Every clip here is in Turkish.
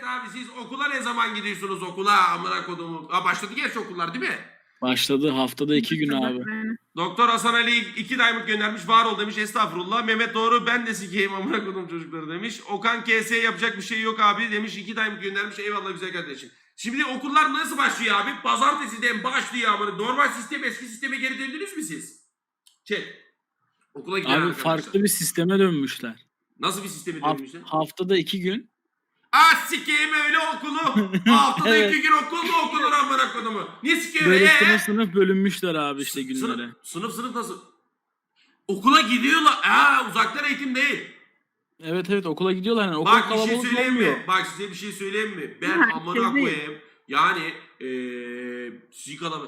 Evet abi siz okula ne zaman gidiyorsunuz okula amına kodumu? Aa, başladı gerçi okullar değil mi? Başladı haftada iki gün abi. Doktor Hasan Ali iki diamond göndermiş. Var ol demiş. Estağfurullah. Mehmet Doğru ben de sikeyim amına kodum çocukları demiş. Okan KS yapacak bir şey yok abi demiş. iki diamond göndermiş. Eyvallah güzel kardeşim. Şimdi okullar nasıl başlıyor abi? Pazartesiden başlıyor amına. Normal sistem eski sisteme geri döndünüz mü siz? Çek. Okula giden Abi arkadaşlar. farklı bir sisteme dönmüşler. Nasıl bir sistemi Haf- dönmüşler? haftada iki gün. Ah sikeyim öyle okulu. Haftada Evet. iki gün okul mu okunur amına kodumu? Niye sikeyim Böyle Ee? sınıf sınıf bölünmüşler abi işte günlere. Sınıf, sınıf sınıf nasıl? Okula gidiyorlar. Aa uzaktan eğitim değil. Evet evet okula gidiyorlar yani. Okul Bak bir şey söyleyeyim olmuyor. mi? Bak size bir şey söyleyeyim mi? Ben amına koyayım. Yani eee sikala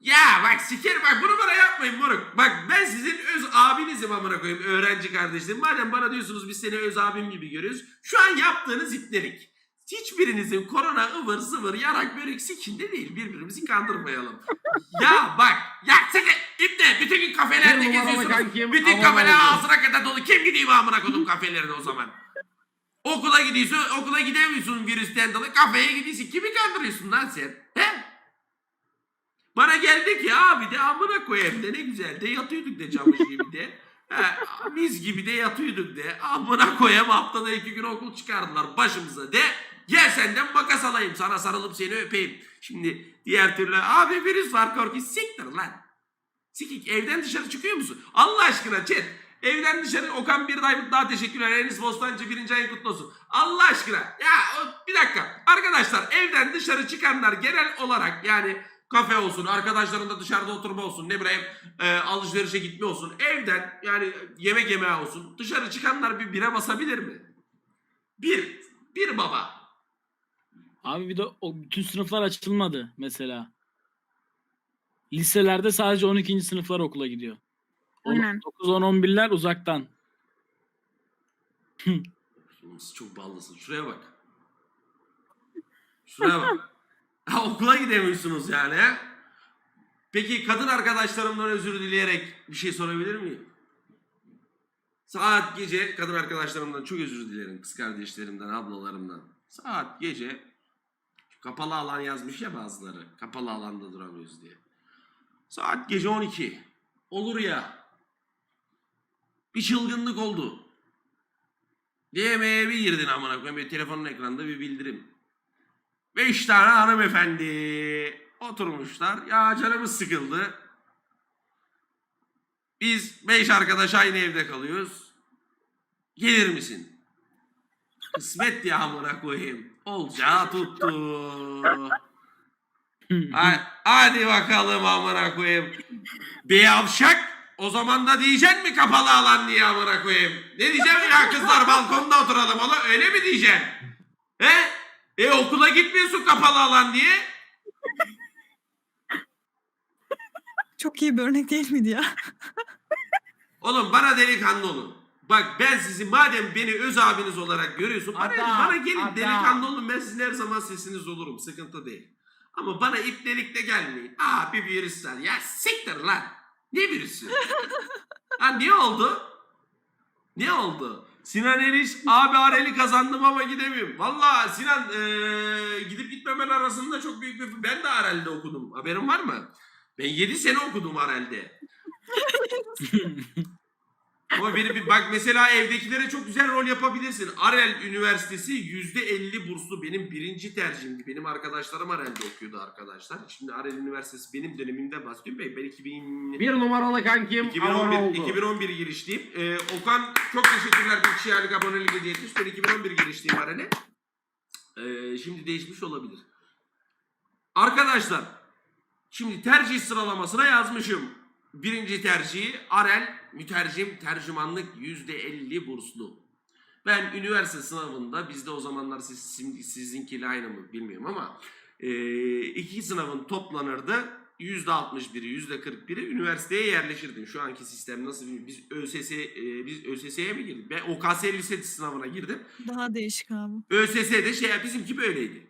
ya bak sikerim bak bunu bana yapmayın moruk. Bak ben sizin öz abinizim amına koyayım öğrenci kardeşlerim. Madem bana diyorsunuz biz seni öz abim gibi görüyoruz. Şu an yaptığınız ipnelik. Hiçbirinizin korona ıvır zıvır yarak börek sikinde değil. Birbirimizi kandırmayalım. ya bak ya sikir ipne bütün gün kafelerde geziyorsunuz. kankim, bütün aman kafeler Allah'ım. ağzına kadar dolu. Kim gideyim amına kodum kafelerine o zaman? Okula gidiyorsun, okula gidemiyorsun virüsten dolayı. Kafeye gidiyorsun. Kimi kandırıyorsun lan sen? He? Bana geldi ki abi de amına koyayım de ne güzel de yatıyorduk de camış gibi de. He, mis gibi de yatıyorduk de. Amına koyayım haftada iki gün okul çıkardılar başımıza de. Gel senden makas alayım sana sarılıp seni öpeyim. Şimdi diğer türlü abi virüs var korku siktir lan. Sikik evden dışarı çıkıyor musun? Allah aşkına chat. Evden dışarı Okan bir Diamond daha teşekkürler. Enis Bostancı birinci ayın kutlu olsun. Allah aşkına. Ya bir dakika. Arkadaşlar evden dışarı çıkanlar genel olarak yani kafe olsun, arkadaşlarında dışarıda oturma olsun, ne bileyim e, alışverişe gitme olsun. Evden yani yemek yemeye olsun. Dışarı çıkanlar bir bire basabilir mi? Bir. Bir baba. Abi bir de o bütün sınıflar açılmadı mesela. Liselerde sadece 12. sınıflar okula gidiyor. Aynen. 9 10 11'ler uzaktan. Oğlum siz çok ballısın. Şuraya bak. Şuraya bak. Okula gidemiyorsunuz yani. he? Peki kadın arkadaşlarımdan özür dileyerek bir şey sorabilir miyim? Saat gece kadın arkadaşlarımdan çok özür dilerim. Kız kardeşlerimden, ablalarımdan. Saat gece kapalı alan yazmış ya bazıları. Kapalı alanda duramıyoruz diye. Saat gece 12. Olur ya. Bir çılgınlık oldu. DM'ye bir girdin amına koyayım. Telefonun ekranında bir bildirim. Beş tane hanımefendi oturmuşlar. Ya canımız sıkıldı. Biz beş arkadaş aynı evde kalıyoruz. Gelir misin? Kısmet ya amına koyayım. Olacağı tuttu. Ha- Hadi bakalım amına koyayım. Bir yavşak o zaman da diyeceksin mi kapalı alan diye amına koyayım? Ne diyeceğim ya kızlar balkonda oturalım ona öyle mi diyeceksin? He? E okula gitmiyorsun kapalı alan diye. Çok iyi bir örnek değil miydi ya? Oğlum bana delikanlı olun. Bak ben sizi madem beni öz abiniz olarak görüyorsun bana, Adam, bana gelin adam. delikanlı olun ben sizin her zaman sesiniz olurum sıkıntı değil. Ama bana ipnelikte gelmeyin. Abi virüsler ya siktir lan. Ne virüsü? ha ne oldu? Ne oldu? Sinan Eriş abi Arel'i kazandım ama gidemiyorum. Valla Sinan eee, gidip gitmemen arasında çok büyük bir... Ben de Arel'de okudum. Haberin var mı? Ben 7 sene okudum Arel'de. Ama beni bir bak mesela evdekilere çok güzel rol yapabilirsin. Arel Üniversitesi yüzde 50 burslu benim birinci tercihimdi. Benim arkadaşlarım Arel'de okuyordu arkadaşlar. Şimdi Arel Üniversitesi benim dönemimde bahsediyorum. Ben, ben 2000, Bir numaralı kankim abone 2011, oldu. 2011 girişliyim. Ee, Okan çok teşekkürler bir kişi aylık abonelik hediye etmiş. Ben 2011 girişliyim Arel'e. Ee, şimdi değişmiş olabilir. Arkadaşlar şimdi tercih sıralamasına yazmışım. Birinci tercihi Arel mütercim tercümanlık %50 burslu. Ben üniversite sınavında bizde o zamanlar siz, siz- sizinkiyle aynı mı bilmiyorum ama e, iki sınavın toplanırdı. %61'i %41'i üniversiteye yerleşirdim. Şu anki sistem nasıl bilmiyorum. Biz ÖSS e, biz ÖSS'ye mi girdik? Ben OKS lise sınavına girdim. Daha değişik abi. ÖSS'de şey bizimki böyleydi.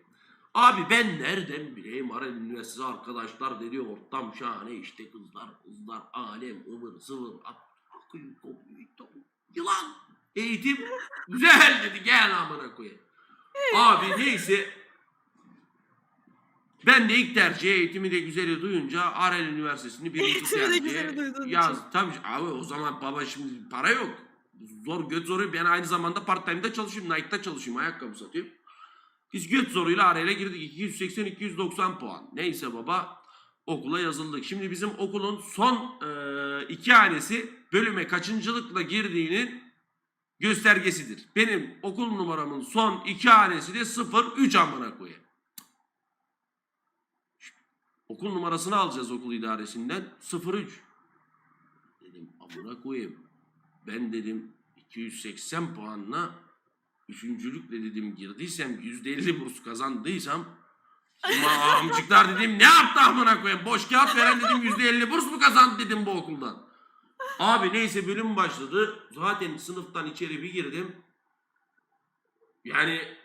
Abi ben nereden bileyim Arel Üniversitesi arkadaşlar dedi ortam şahane işte kızlar kızlar alem ıvır zıvır ak- akıl kokuyor, yılan eğitim güzel dedi gel amına koyayım. Abi neyse. Ben de ilk tercih eğitimi de güzeli duyunca Arel Üniversitesi'ni birinci Eğitimi de güzeli duyduğun Yaz. Tabii abi o zaman baba şimdi para yok. Zor göt zoru. Ben aynı zamanda part time'da çalışıyorum. Nike'da çalışıyorum. Ayakkabı satıyorum. Biz göt zoruyla Arel'e girdik. 280-290 puan. Neyse baba okula yazıldık. Şimdi bizim okulun son e, iki hanesi bölüme kaçıncılıkla girdiğinin göstergesidir. Benim okul numaramın son iki hanesi de 03 amına koyayım. Okul numarasını alacağız okul idaresinden 03. Dedim amına koyayım. Ben dedim 280 puanla üçüncülükle dedim girdiysem %50 burs kazandıysam amcıklar dedim ne yaptı amına koyayım boş kağıt veren dedim %50 burs mu kazandı dedim bu okuldan. Abi neyse bölüm başladı. Zaten sınıftan içeri bir girdim. Yani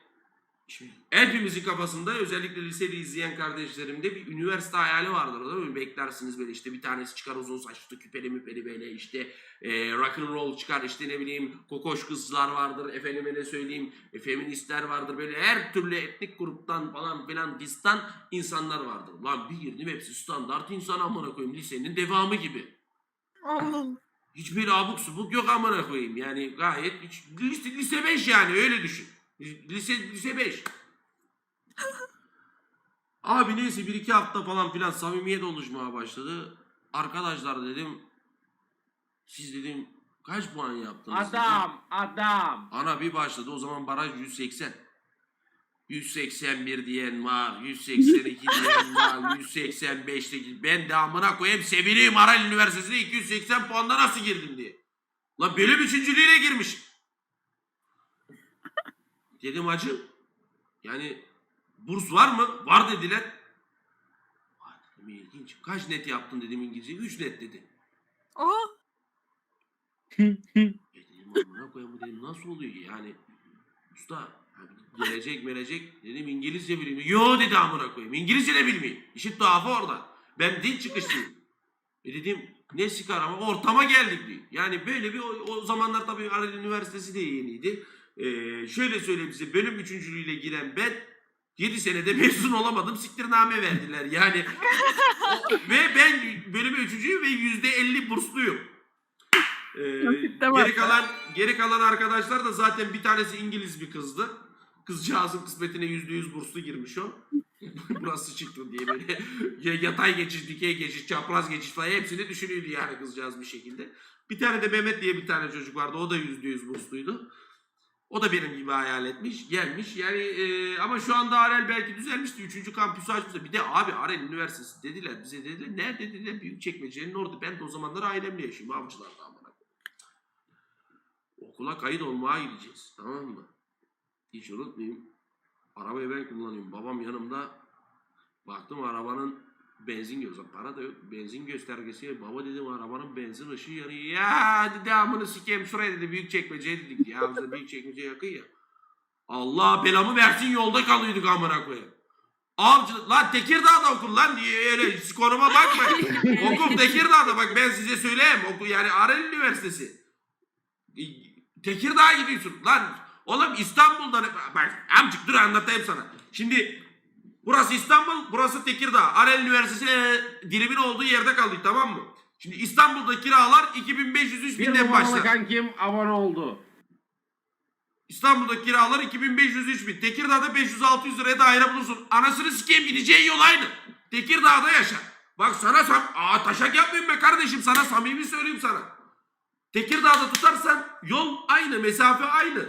şimdi hepimizin kafasında özellikle lisede izleyen kardeşlerimde bir üniversite hayali vardır değil mi? Beklersiniz böyle işte bir tanesi çıkar uzun saçlı küpeli müpeli böyle işte e, rock and roll çıkar işte ne bileyim kokoş kızlar vardır efendime ne söyleyeyim e, feministler vardır böyle her türlü etnik gruptan falan filan distan insanlar vardır. Lan bir girdim hepsi standart insan amına koyayım lisenin devamı gibi. Allah Allah. Hiç böyle abuk subuk yok amına koyayım. Yani gayet hiç, lise, lise 5 yani öyle düşün. Lise, lise 5. Abi neyse bir iki hafta falan filan samimiyet oluşmaya başladı. Arkadaşlar dedim siz dedim kaç puan yaptınız? dedim. Adam, adam. Ana bir başladı o zaman baraj 180. 181 diyen var, 182 diyen var, 185 de ben de amına koyayım sevineyim Aral Üniversitesi'ne 280 puanda nasıl girdim diye. Lan bölüm üçüncülüğüne girmiş. Dedim hacı yani burs var mı? Var dediler. Var dedim ilginç. Kaç net yaptın dedim İngilizce. 3 net dedi. Aa, E dedim amına koyayım bu dedim nasıl oluyor ki? yani usta abi gelecek melecek dedim İngilizce bileyim. Yo dedi amına koyayım İngilizce de bilmeyeyim. İşin tuhafı orada. Ben dil çıkışlıyım. E dedim ne sikar ama ortama geldik diyor. Yani böyle bir o, o zamanlar tabii Arel Üniversitesi de yeniydi. Ee, şöyle söyleyeyim size bölüm üçüncülüğüyle giren ben 7 senede mezun olamadım. Siktirname verdiler. Yani ve ben bölümü üçüncüyüm ve yüzde elli bursluyum. Ee, geri kalan geri kalan arkadaşlar da zaten bir tanesi İngiliz bir kızdı. Kızcağızın kısmetine yüzde yüz burslu girmiş o. Burası çıktı diye böyle ya- yatay geçiş, dikey geçiş, çapraz geçiş falan hepsini düşünüyordu yani kızcağız bir şekilde. Bir tane de Mehmet diye bir tane çocuk vardı. O da yüzde yüz bursluydu. O da benim gibi hayal etmiş, gelmiş. Yani e, ama şu anda Arel belki düzelmişti. Üçüncü kampüsü açmıştı. Bir de abi Arel Üniversitesi dediler bize dediler. Nerede dediler? Büyükçekmece'nin orada. Ben de o zamanlar ailemle yaşıyorum. Avcılarda amına. Okula kayıt olmaya gideceğiz. Tamam mı? Hiç unutmayayım. Arabayı ben kullanıyorum. Babam yanımda. Baktım arabanın benzin göz para da yok. Benzin göstergesi. Baba dedim arabanın benzin ışığı yanıyor. Ya dedi amını sikeyim şuraya dedi büyük çekmece dedik. Ya bize büyük çekmece yakın ya. Allah belamı versin yolda kalıyorduk amına koyayım. Avcı, lan Tekirdağ'da okul lan diye öyle skoruma bakmayın. okul Tekirdağ'da bak ben size söyleyeyim. Okul yani Arel Üniversitesi. Tekirdağ'a gidiyorsun lan. Oğlum İstanbul'da bak amcık dur anlatayım sana. Şimdi burası İstanbul, burası Tekirdağ. Arel Üniversitesi e, dilimin olduğu yerde kaldık tamam mı? Şimdi İstanbul'da kiralar 2500 Bir 3000'den numaralı başlar. kankim abone oldu. İstanbul'da kiralar 2500 3000. Tekirdağ'da 500-600 liraya daire bulursun. Anasını sikeyim gideceğin yol aynı. Tekirdağ'da yaşa. Bak sana sam... Aa taşak yapmayayım be kardeşim sana samimi söyleyeyim sana. Tekirdağ'da tutarsan yol aynı, mesafe aynı.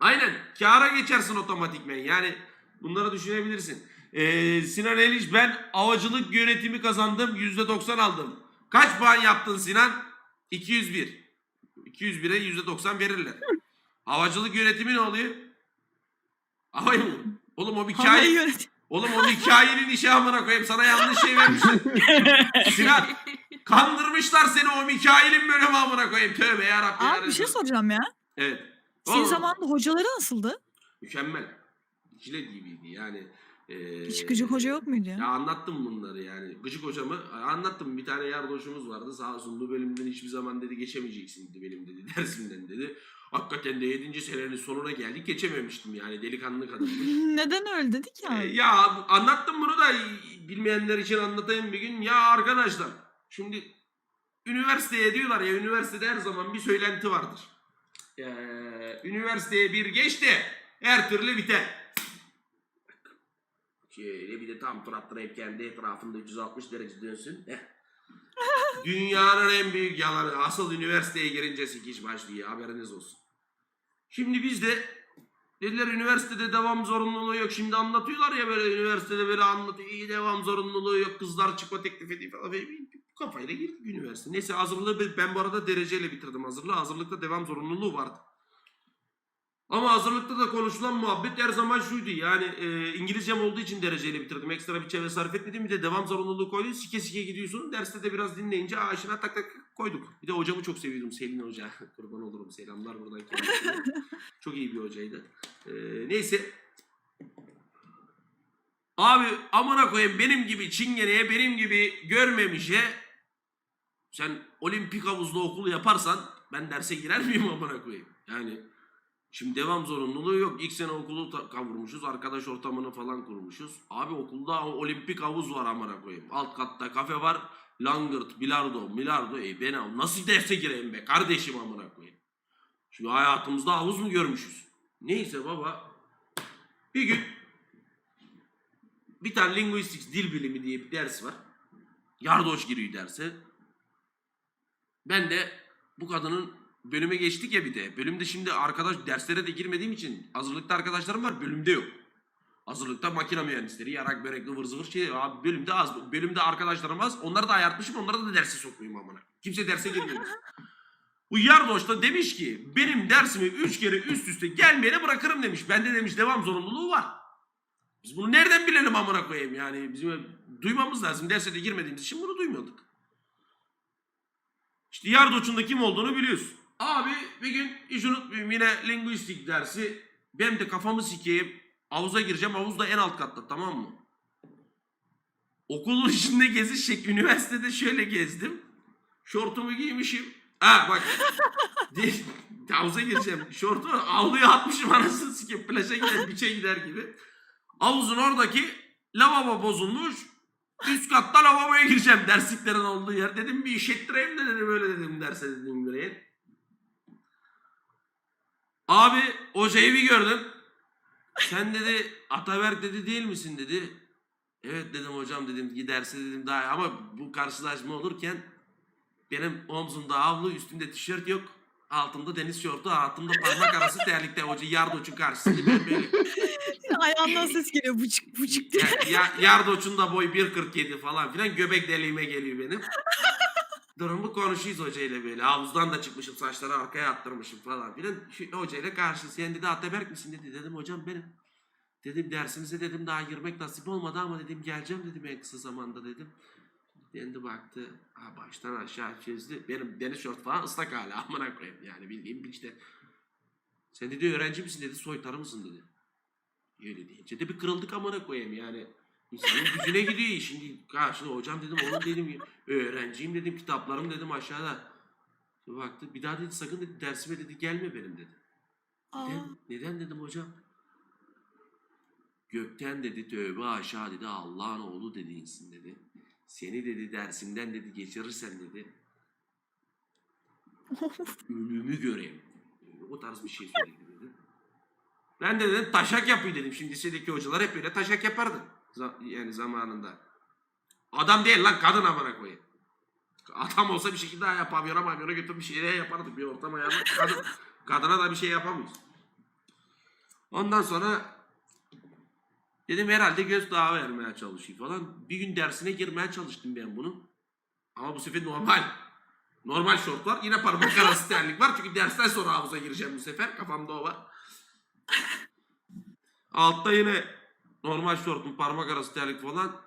Aynen. Kâra geçersin otomatikmen. Yani bunları düşünebilirsin. Ee, Sinan Eliş ben havacılık yönetimi kazandım. %90 aldım. Kaç puan yaptın Sinan? 201. 201'e %90 verirler. Havacılık yönetimi ne oluyor? Havayı mı? Oğlum o bir hikaye. Oğlum o hikayenin işi amına koyayım. Sana yanlış şey vermişler. Sinan kandırmışlar seni o hikayenin bölümü amına koyayım. Tövbe yarabbim. Abi bir şey soracağım ya. Evet. Senin Oğlum, zamanında hocaları nasıldı? Mükemmel. İkile gibiydi yani. Ee, Hiç gıcık hoca yok muydu ya? Ya anlattım bunları yani. Gıcık hocamı anlattım. Bir tane yardımcımız vardı. Sağ olsun bu bölümden hiçbir zaman dedi geçemeyeceksin dedi benim dedi dersimden dedi. Hakikaten de 7. senenin sonuna geldik geçememiştim yani delikanlı kadın. Neden öyle dedik ya? Ee, ya anlattım bunu da bilmeyenler için anlatayım bir gün. Ya arkadaşlar şimdi üniversiteye diyorlar ya üniversitede her zaman bir söylenti vardır. Ee, üniversiteye bir geç de her türlü biter. Şöyle bir de tam tur attırayıp kendi etrafında 360 derece dönsün. Heh. Dünyanın en büyük yalanı. Asıl üniversiteye girince sikiş başlıyor. Haberiniz olsun. Şimdi biz de dediler üniversitede devam zorunluluğu yok. Şimdi anlatıyorlar ya böyle üniversitede böyle anlatıyor. İyi devam zorunluluğu yok. Kızlar çıkma teklif ediyor falan. Bu kafayla girdik üniversite. Neyse hazırlığı ben- ben bu arada dereceyle bitirdim hazırlığı. Hazırlıkta devam zorunluluğu vardı. Ama hazırlıkta da konuşulan muhabbet her zaman şuydu. Yani e, İngilizcem olduğu için dereceyle bitirdim. Ekstra bir çevre sarf etmedim. Bir de devam zorunluluğu koydum. Sike sike gidiyorsun. Derste de biraz dinleyince aşina tak tak koyduk. Bir de hocamı çok seviyordum. Selin Hoca. Kurban olurum. Selamlar buradan kendisine. çok iyi bir hocaydı. E, neyse. Abi amına koyayım benim gibi çingeneye benim gibi görmemişe sen olimpik havuzda okul yaparsan ben derse girer miyim amına koyayım? Yani Şimdi devam zorunluluğu yok. İlk sene okulu kavurmuşuz. Arkadaş ortamını falan kurmuşuz. Abi okulda olimpik havuz var amına koyayım. Alt katta kafe var. Langırt, bilardo, milardo. Ey ben nasıl derse gireyim be kardeşim amına koyayım. Şimdi hayatımızda havuz mu görmüşüz? Neyse baba. Bir gün bir tane linguistics dil bilimi diye bir ders var. Yardoş giriyor derse. Ben de bu kadının bölüme geçtik ya bir de. Bölümde şimdi arkadaş derslere de girmediğim için hazırlıkta arkadaşlarım var bölümde yok. Hazırlıkta makine mühendisleri, yarak börek ıvır zıvır şey abi bölümde az. Bölümde arkadaşlarım az. Onları da ayartmışım onlara da derse sokmayayım amına. Kimse derse girmiyor. Bu Yardoş da demiş ki benim dersimi üç kere üst üste gelmeyene bırakırım demiş. Bende demiş devam zorunluluğu var. Biz bunu nereden bilelim amına koyayım yani bizim duymamız lazım. Derse de girmediğimiz için bunu duymuyorduk. İşte Yardoç'un da kim olduğunu biliyorsun. Abi bir gün hiç unutmayayım yine linguistik dersi. Benim de kafamı sikeyim. Havuza gireceğim. Havuz da en alt katta tamam mı? Okulun içinde geziş şekli. Üniversitede şöyle gezdim. Şortumu giymişim. Ha bak. Havuza gireceğim. Şortumu avluya atmışım anasını sikeyim. Plaja gider, biçe gider gibi. Havuzun oradaki lavabo bozulmuş. Üst katta lavaboya gireceğim dersliklerin olduğu yer. Dedim bir işettireyim de dedim öyle dedim derse dedim bireye. Abi hocayı bir gördüm. Sen dedi Ataberk dedi değil misin dedi. Evet dedim hocam dedim giderse dedim daha iyi. ama bu karşılaşma olurken benim omzumda havlu üstümde tişört yok. Altımda deniz şortu, altımda parmak arası terlikte hoca yardoçun karşısında ben böyle Ayağından ses geliyor buçuk buçuk diye. ya, ya, Yardoç'un da boy 1.47 falan filan göbek deliğime geliyor benim. Durumu konuşuyoruz hocayla böyle. Havuzdan da çıkmışım saçları arkaya attırmışım falan filan. Hocayla karşı sen dedi Ataberk misin dedi. Dedim hocam benim. Dedim dersimize dedim daha girmek nasip olmadı ama dedim geleceğim dedim en kısa zamanda dedim. Kendi baktı. Ha baştan aşağı çizdi. Benim deniz şort falan ıslak hala amına koyayım yani bildiğim bir işte. Sen dedi öğrenci misin dedi soytarı mısın dedi. Öyle deyince de bir kırıldık amına koyayım yani. İnsanın gücüne gidiyor şimdi karşına hocam dedim oğlum dedim öğrenciyim dedim kitaplarım dedim aşağıda. Bir baktı bir daha dedi sakın dedi dersime dedi gelme benim dedi. Aa, Neden? Neden dedim hocam? Gökten dedi tövbe aşağı dedi Allah'ın oğlu dedi insin dedi. Seni dedi dersimden dedi geçirirsen dedi ölümü göreyim. O tarz bir şey söyledi. Ben de dedim taşak yapayım dedim. Şimdi lisedeki hocalar hep böyle taşak yapardı. Yani zamanında. Adam değil lan kadın amına koyayım. Adam olsa bir şekilde ya pavyona mavyona götür bir şeyler yapardık. Bir ortam ayarladık. Kadın, kadına da bir şey yapamayız. Ondan sonra dedim herhalde göz dağı vermeye çalışıyor falan. Bir gün dersine girmeye çalıştım ben bunun. Ama bu sefer normal. Normal şort var. Yine parmak arası terlik var. Çünkü dersten sonra havuza gireceğim bu sefer. Kafamda o var. Altta yine normal şortun parmak arası terlik falan.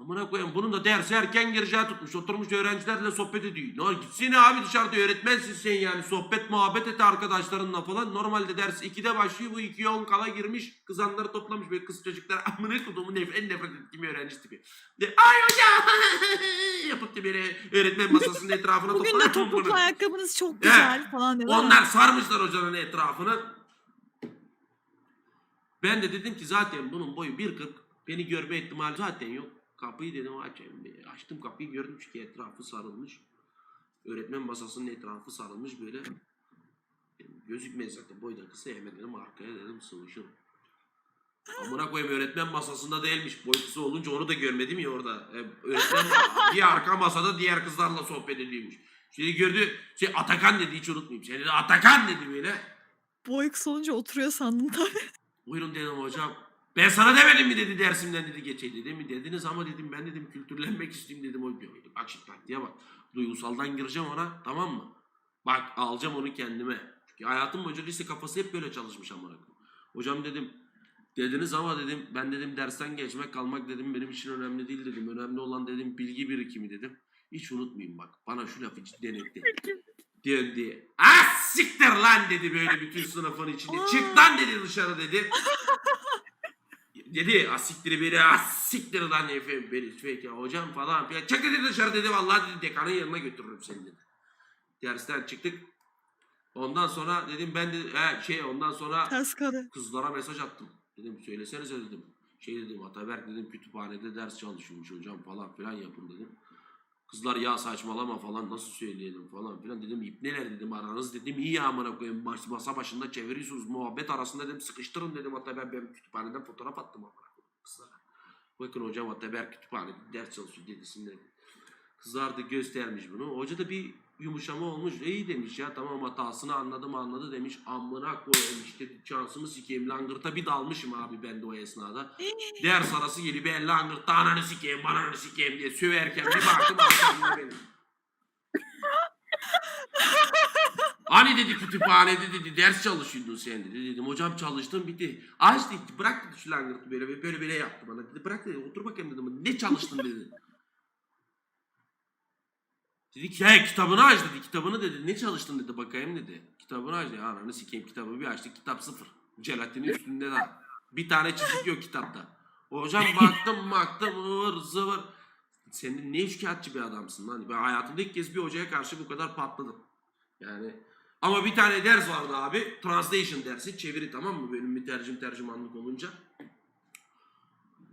Amına koyayım bunun da dersi erken gireceği tutmuş. Oturmuş öğrencilerle sohbet ediyor. Ne gitsene abi dışarıda öğretmensin sen yani. Sohbet muhabbet et arkadaşlarınla falan. Normalde ders 2'de başlıyor. Bu 2'ye 10 kala girmiş. Kızanları toplamış böyle kız çocuklar. Amına koyduğumu nef en nefret ettiğim öğrenci tipi. De, Ay hocam yapıp da böyle öğretmen masasının etrafına Bugün de toplanıyor. topuklu ayakkabınız çok He. güzel falan dedi. Onlar sarmışlar hocanın etrafını. Ben de dedim ki zaten bunun boyu 1.40. Beni görme ihtimali zaten yok. Kapıyı dedim açayım. Açtım kapıyı gördüm ki etrafı sarılmış. Öğretmen masasının etrafı sarılmış böyle. Gözükmez zaten boydan kısa hemen dedim arkaya dedim sıvışırım. Amına koyayım öğretmen masasında değilmiş. Boy olunca onu da görmedim ya orada. E, öğretmen bir arka masada diğer kızlarla sohbet ediyormuş. Şimdi gördü. Şey Atakan dedi hiç unutmayayım. Seni Atakan dedi böyle. Boy kısa olunca oturuyor sandım tabii. Buyurun dedim hocam. Ben sana demedim mi dedi dersimden dedi geçe dedi mi dediniz ama dedim ben dedim kültürlenmek istiyorum dedim o diyor. Bak şimdi taktiğe bak. Duygusaldan gireceğim ona tamam mı? Bak alacağım onu kendime. Çünkü hayatım boyunca lise kafası hep böyle çalışmış amına. Hocam dedim dediniz ama dedim ben dedim dersten geçmek kalmak dedim benim için önemli değil dedim. Önemli olan dedim bilgi birikimi dedim. Hiç unutmayayım bak. Bana şu lafı cidden. Döndü. Ah siktir lan dedi böyle bütün sınıfın içinde. Çık lan dedi dışarı dedi. dedi asiktir biri asiktir lan efendim beni sürekli hocam falan filan. Çık dedi dışarı dedi vallahi dedi dekanın yanına götürürüm seni dedi. Dersten çıktık. Ondan sonra dedim ben de he, şey ondan sonra Ters karı. kızlara mesaj attım. Dedim söylesenize dedim. Şey dedim Ataberk dedim kütüphanede ders çalışıyormuş hocam falan filan yapın dedim. Kızlar ya saçmalama falan nasıl söyleyelim falan filan dedim ipneler dedim aranız dedim iyi amına koyayım mas- masa başında çeviriyorsunuz muhabbet arasında dedim sıkıştırın dedim hatta ben, ben kütüphaneden fotoğraf attım amına koyayım kızlara. Bakın hocam Ataberk kütüphanede ders çalışıyor dedisinde. Kızlar da göstermiş bunu. Hoca da bir yumuşama olmuş. İyi demiş ya tamam hatasını anladım anladı demiş. Amına koyayım işte şansımı sikeyim. Langırta bir dalmışım abi ben de o esnada. Ders arası geliyor ben langırtta ananı sikeyim ananı sikeyim diye söverken bir baktım arkamda benim. Hani dedi kütüphanede dedi ders çalışıyordun sen dedi. Dedim hocam çalıştım bitti. Aç dedi bırak dedi şu langırtı böyle böyle böyle yaptı bana dedi. Bırak dedi otur bakayım dedim. Ne çalıştın dedi. Dedi ki ya kitabını aç dedi. Kitabını dedi. Ne çalıştın dedi bakayım dedi. Kitabını aç dedi. Ananı sikeyim kitabı bir açtık. Kitap sıfır. Jelatinin üstünde de. Bir tane çizik yok kitapta. Hocam baktım baktım ıvır zıvır. Sen ne üçkağıtçı bir adamsın lan. Ben hayatımda ilk kez bir hocaya karşı bu kadar patladım. Yani ama bir tane ders vardı abi. Translation dersi. Çeviri tamam mı? Bölüm bir tercüm tercümanlık olunca.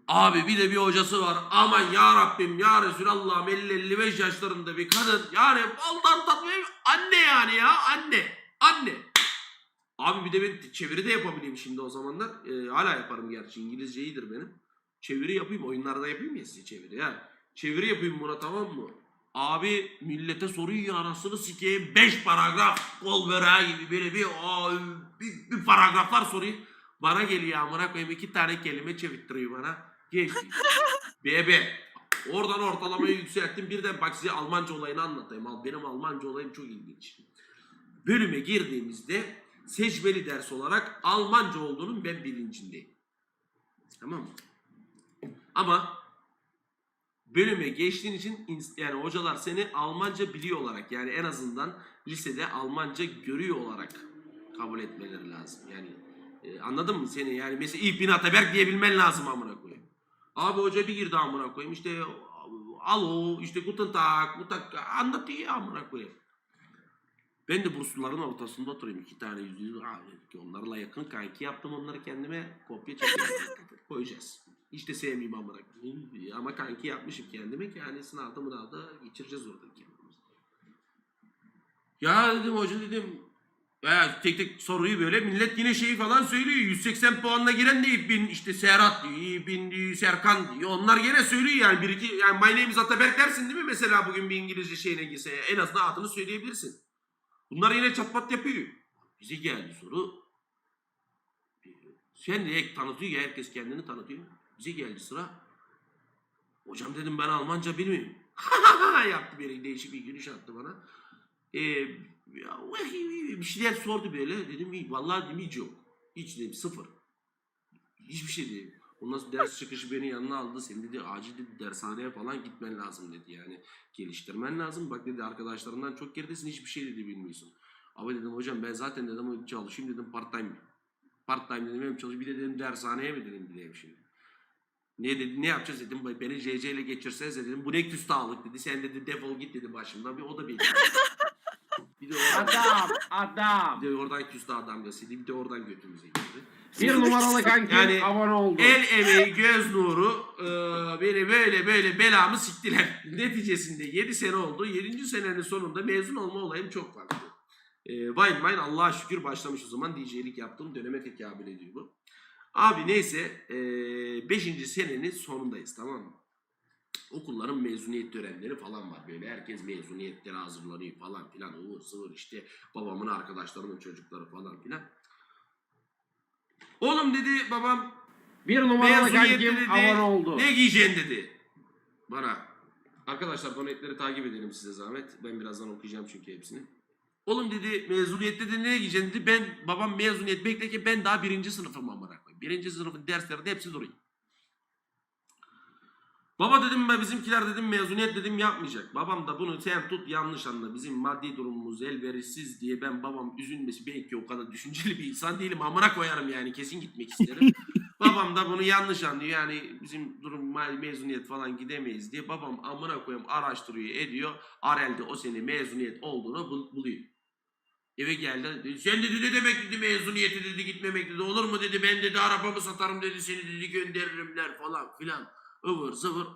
Abi bir de bir hocası var. Aman ya Rabbim ya Resulallah 50-55 yaşlarında bir kadın. Yani baldan tatmayı anne yani ya anne. Anne. Abi bir de ben çeviri de yapabileyim şimdi o zamanlar. Ee, hala yaparım gerçi İngilizce iyidir benim. Çeviri yapayım oyunlarda yapayım ya size çeviri ya. Çeviri yapayım buna tamam mı? Abi millete soruyor anasını sikeyim 5 paragraf kol böreği gibi böyle bir, aa, bir, bir paragraflar soruyor. Bana geliyor amına koyayım iki tane kelime çevirttiriyor bana. Geç. Bebe. Oradan ortalamayı yükselttim. Birden bak size Almanca olayını anlatayım. Benim Almanca olayım çok ilginç. Bölüme girdiğimizde secmeli ders olarak Almanca olduğunun ben bilincindeyim. Tamam mı? Ama bölüme geçtiğin için yani hocalar seni Almanca biliyor olarak yani en azından lisede Almanca görüyor olarak kabul etmeleri lazım. Yani e, anladın mı seni? Yani mesela İbn Ataberk diyebilmen lazım amına koyayım. Abi hoca bir girdi amına koyayım işte alo işte guten tag tag anlatıyor amına koyayım. Ben de bursluların ortasında oturayım. iki tane yüz yüz. Onlarla yakın kanki yaptım onları kendime kopya çekiyorum. koyacağız. Hiç de sevmeyeyim amına koyayım. Ama kanki yapmışım kendime ki yani sınavda mınavda geçireceğiz orada kendimiz. Ya dedim hoca dedim ya tek tek soruyu böyle millet yine şeyi falan söylüyor. 180 puanla giren de İbn işte Serhat diyor, İbn diyor, Serkan diyor. Onlar gene söylüyor yani bir iki yani my name is Ataberk dersin değil mi mesela bugün bir İngilizce şeyine girse en azından adını söyleyebilirsin. Bunlar yine çatpat yapıyor. Bize geldi soru. Sen de ek tanıtıyor ya herkes kendini tanıtıyor. Bize geldi sıra. Hocam dedim ben Almanca bilmiyorum. Yaptı böyle değişik bir gülüş attı bana. Ee, ya, bir şeyler sordu böyle. Dedim iyi vallahi dedim hiç yok. Hiç dedim sıfır. Hiçbir şey değil. Ondan sonra ders çıkışı beni yanına aldı. Sen dedi acil dedi dershaneye falan gitmen lazım dedi yani. Geliştirmen lazım. Bak dedi arkadaşlarından çok geridesin hiçbir şey dedi bilmiyorsun. Ama dedim hocam ben zaten dedim çalışayım dedim part time. Part time dedim hem çalışayım bir de dedim dershaneye mi dedim gideyim şimdi. Ne dedi ne yapacağız dedim beni CC ile geçirseniz dedim bu ne küstahlık dedi sen dedi defol git dedi başımdan bir o da bekliyor. bir de oradan, Adam. Adam. bir de oradan küstah damgasıydı bir de oradan götümüze girdi. Bir numaralı kanki Yani abone oldu. El emeği göz nuru e, beni böyle böyle belamı siktiler. Neticesinde 7 sene oldu. 7. senenin sonunda mezun olma olayım çok farklı. E, Wine Wine Allah'a şükür başlamış o zaman DJ'lik yaptığım döneme tekabül ediyor bu. Abi neyse 5. senenin sonundayız tamam mı? Okulların mezuniyet törenleri falan var böyle. Herkes mezuniyetlere hazırlanıyor falan filan. Uvur sıvır işte babamın arkadaşlarımın çocukları falan filan. Oğlum dedi babam Bir numaralı kankim abone oldu. Ne giyeceksin dedi. Bana. Arkadaşlar donetleri takip edelim size zahmet. Ben birazdan okuyacağım çünkü hepsini. Oğlum dedi mezuniyette de ne giyeceksin dedi. Ben babam mezuniyet beklerken ben daha birinci sınıfım amına koyayım. Birinci sınıfın derslerinde hepsi duruyor. Baba dedim ben bizimkiler dedim mezuniyet dedim yapmayacak. Babam da bunu sen tut yanlış anla. Bizim maddi durumumuz elverişsiz diye ben babam üzülmesi belki o kadar düşünceli bir insan değilim. Amına koyarım yani kesin gitmek isterim. babam da bunu yanlış anlıyor. Yani bizim durum mezuniyet falan gidemeyiz diye babam amına koyayım araştırıyor ediyor. Arel'de o sene mezuniyet olduğunu bul- buluyor. Eve geldi. Sen dedi ne demek dedi mezuniyeti dedi gitmemek dedi. Olur mu dedi ben dedi arabamı satarım dedi seni dedi gönderirimler falan filan. Ivır zıvır.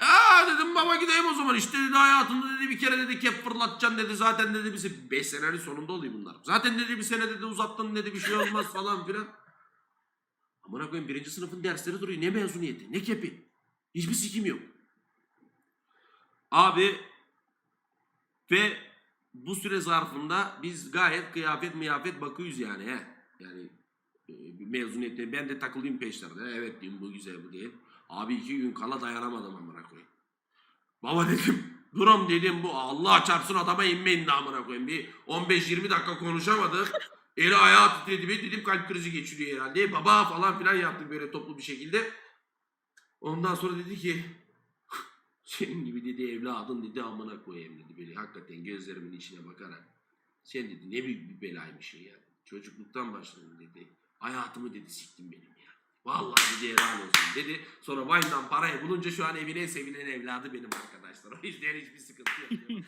Ya dedim baba gideyim o zaman işte dedi hayatında dedi bir kere dedi kep fırlatacaksın dedi zaten dedi bizi 5 senenin sonunda oluyor bunlar. Zaten dedi bir sene dedi uzattın dedi bir şey olmaz falan filan. Amına koyayım birinci sınıfın dersleri duruyor ne mezuniyeti ne kepi. Hiçbir sikim yok. Abi ve bu süre zarfında biz gayet kıyafet miyafet bakıyoruz yani he. Yani mezuniyette ben de takılayım peşlerde. Evet diyeyim bu güzel bu diye. Abi iki gün kala dayanamadım amına koyayım. Baba dedim durum dedim bu Allah çarpsın adama inmeyin de amına koyayım. Bir 15-20 dakika konuşamadık. Eli ayağı titredi bir dedim kalp krizi geçiriyor herhalde. Baba falan filan yaptık böyle toplu bir şekilde. Ondan sonra dedi ki senin gibi dedi evladın dedi amına koyayım dedi böyle hakikaten gözlerimin içine bakarak. Sen dedi ne büyük bir belaymışsın ya. Çocukluktan başladın dedi. Hayatımı dedi siktin benim ya. Vallahi dedi helal olsun dedi. Sonra Vine'dan parayı bulunca şu an evin en sevilen evladı benim arkadaşlar. O yüzden hiçbir sıkıntı yok.